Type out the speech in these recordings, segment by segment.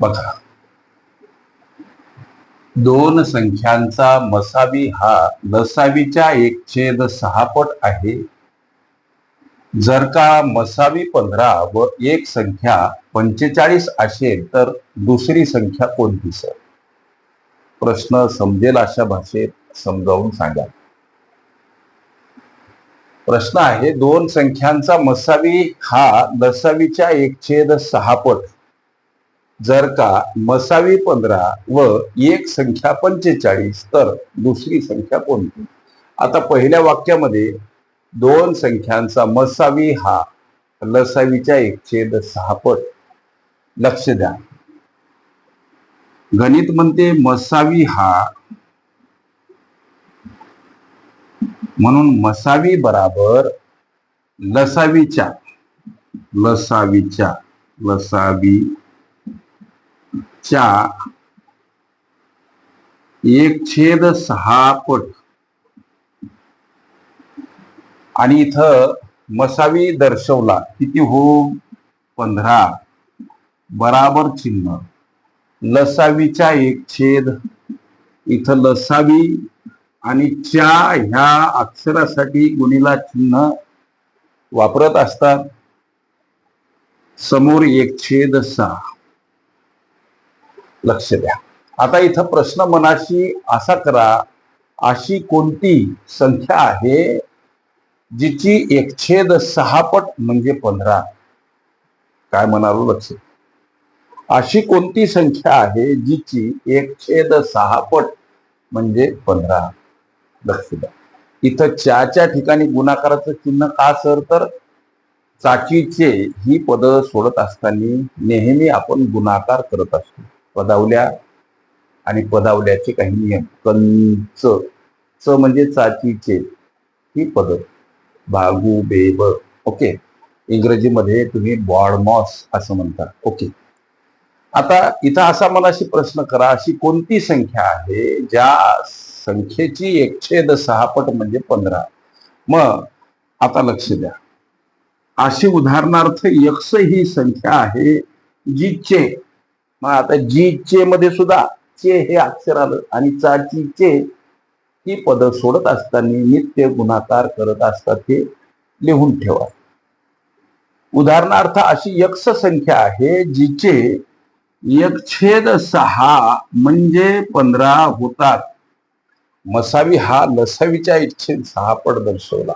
बघा. दोन संख्यांचा मसावी हा लसावीच्या एक छेद सहा पट आहे. जर का मसावी पंधरा व एक संख्या पंचेचाळीस असेल तर दुसरी संख्या कोणती सर? प्रश्न समजेल अशा भाषेत समजावून सांगा. प्रश्न आहे दोन संख्यांचा मसावी हा लसावीच्या एक छेद सहा पट जर का मसावी पंधरा व एक संख्या पंचेचाळीस तर दुसरी संख्या कोणती? आता पहिल्या वाक्यामध्ये दोन संख्यांचा मसावी हा लसावीच्या एक छेद सहापट लक्ष द्या. गणित म्हणते मसावी हा म्हणून मसावी बराबर लसावीच्या लसावीच्या लसावी च्या एक छेद सहा पट. आणि इथं मसावी दर्शवला. किती हो? पंधरा. बराबर चिन्ह. लसावीच्या एक छेद. इथं लसावी आणि च्या ह्या अक्षरासाठी गुणीला चिन्ह वापरत असतात. समोर एक छेद सहा. लक्ष द्या. आता इथं प्रश्न मनाशी असा करा अशी कोणती संख्या आहे जिची एकछेद सहा पट म्हणजे पंधरा? काय म्हणालो लक्ष? अशी कोणती संख्या आहे जिची एकछेद सहा पट म्हणजे पंधरा? लक्ष द्या. इथं चाच्या ठिकाणी गुणाकाराचं चिन्ह का सर? तर चाचीचे ही पद सोडत असताना नेहमी आपण गुणाकार करत असतो. पदावल्या आणि पदावल्याचे काही नियम. कंच. च म्हणजे चाचीचे. ही पद. भागू बेब. ओके. इंग्रजीमध्ये तुम्ही बॉडमॉस असं म्हणता ओके. आता इथं असा मला अशी प्रश्न करा अशी कोणती संख्या आहे ज्या संख्येची एकछेद सहापट म्हणजे पंधरा? मग आता लक्ष द्या. अशी उदाहरणार्थ यक्ष ही संख्या आहे जी चे. मग आता जी चे मध्ये सुद्धा चे हे अक्षर आलं आणि चाची चे ही पद सोडत असताना नित्य गुणाकार करत असतात ते लिहून ठेवा. उदाहरणार्थ अशी यक्ष संख्या आहे जिचे एकछेद सहा म्हणजे पंधरा होतात. मसावी हा लसावीच्या इच्छेद सहा पट दर्शवला.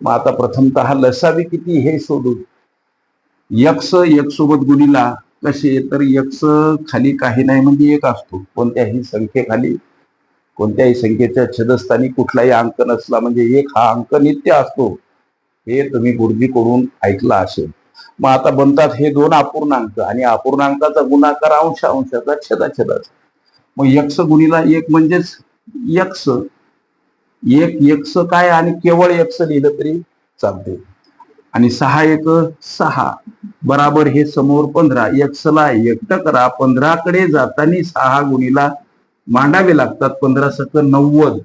मग आता प्रथमतः लसावी किती हे शोधू. यक्ष एक सोबत गुणीला. कसे तर यक्ष खाली काही नाही म्हणजे एक असतो. कोणत्याही संख्येखाली कोणत्याही संख्येच्या छेदस्थानी कुठलाही अंक नसला म्हणजे एक हा अंक नित्य असतो. हे तुम्ही गुरुजीकडून ऐकलं असेल. मग आता बनतात हे दोन अपूर्णांक आणि अपूर्णांकाचा गुणाकार अंश अंशाचा छेदा मग यक्ष गुणीला एक म्हणजेच यक्ष एक यक्ष काय आणि केवळ यक्ष लिहिलं तरी चालते आणि सहा एक सहा. बराबर हे समोर पंधरा. यक्षला एकटकरा पंधराकडे जाताना सहा गुणीला मांडावे लागतात. पंधरा सक नव्वद.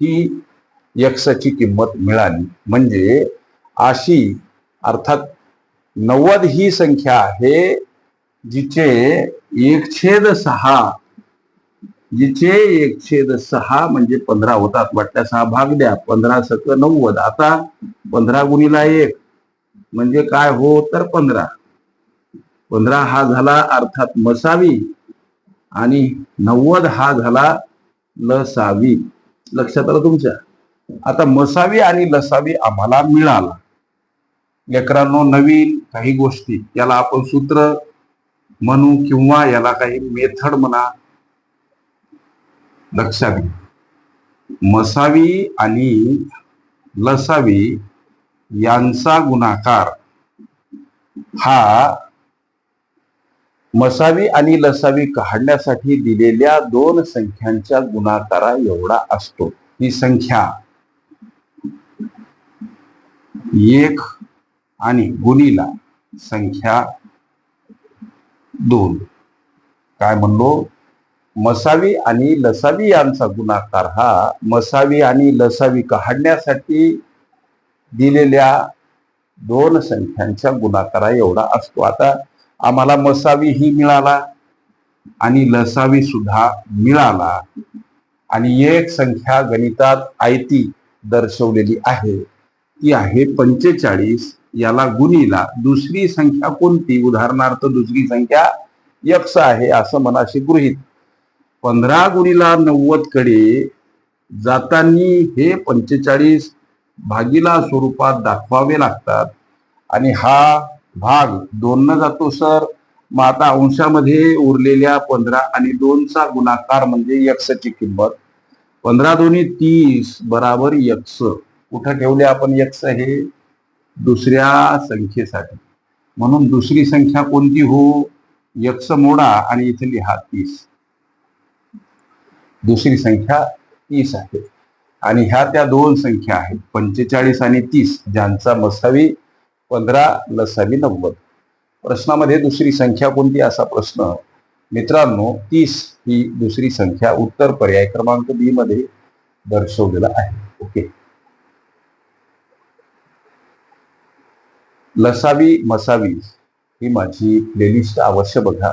ही यक्षाची किंमत मिळाली. म्हणजे अशी अर्थात नव्वद ही संख्या आहे जिचे एक छेद सहा जिचे एक छेद सहा म्हणजे पंधरा होतात वाटत्या सहा भाग द्या पंधरा सक नव्वद. आता पंधरा गुणीला एक म्हणजे काय? हो तर पंधरा. पंधरा हा झाला अर्थात मसावी आणि नव्वद हा झाला लसावी. लक्षात आलं तुमच्या? आता मसावी आणि लसावी आम्हाला मिळाला. लेकरांनो नवीन काही गोष्टी याला आपण सूत्र म्हणू किंवा याला काही मेथड म्हणा लक्षात मसावी आणि लसावी यांचा गुणाकार हा मसावी आणि लसावी काढण्यासाठी दिलेल्या दोन संख्यांच्या गुणाकारा एवढा असतो. ही संख्या एक आणि गुणीला संख्या दोन. काय म्हणलो? मसावी आणि लसावी यांचा गुणाकार हा मसावी आणि लसावी काढण्यासाठी दिलेल्या दोन संख्यांच्या गुणाकारा एवढा असतो. आता आम्हाला मसावी ही मिळाला आणि लसावी सुद्धा मिळाला. आणि एक संख्या गणितात आयती दर्शवलेली आहे. ती आहे पंचेचाळीस. याला गुणीला दुसरी संख्या कोणती? उदाहरणार्थ दुसरी संख्या यक्ष आहे असं मनाशी गृहित पंधरा गुणीला नव्वदकडे जातानी हे पंचेचाळीस भागीला स्वरूपात दाखवावे लागतात. आणि हा भाग दोननं जातो सर. मग आता अंशामध्ये उरलेल्या पंधरा आणि दोनचा गुणाकार म्हणजे यक्षची किंमत. पंधरा दोन्ही तीस बराबर यक्ष कुठं ठेवले आपण यक्ष हे? दुसऱ्या संख्येसाठी. म्हणून दुसरी संख्या कोणती हो? यक्ष मोडा आणि इथे लिहा तीस. दुसरी संख्या तीस आहे. आणि ह्या त्या दोन संख्या आहेत पंचेचाळीस आणि तीस ज्यांचा मसावी पंधरा लसावी नव्वद. प्रश्नामध्ये दुसरी संख्या कोणती? असा प्रश्न. मित्रांनो तीस ही दुसरी संख्या उत्तर पर्याय क्रमांक बी मध्ये दर्शवलेला आहे. ओके. लसावी मसावी ही माझी प्लेलिस्ट अवश्य बघा.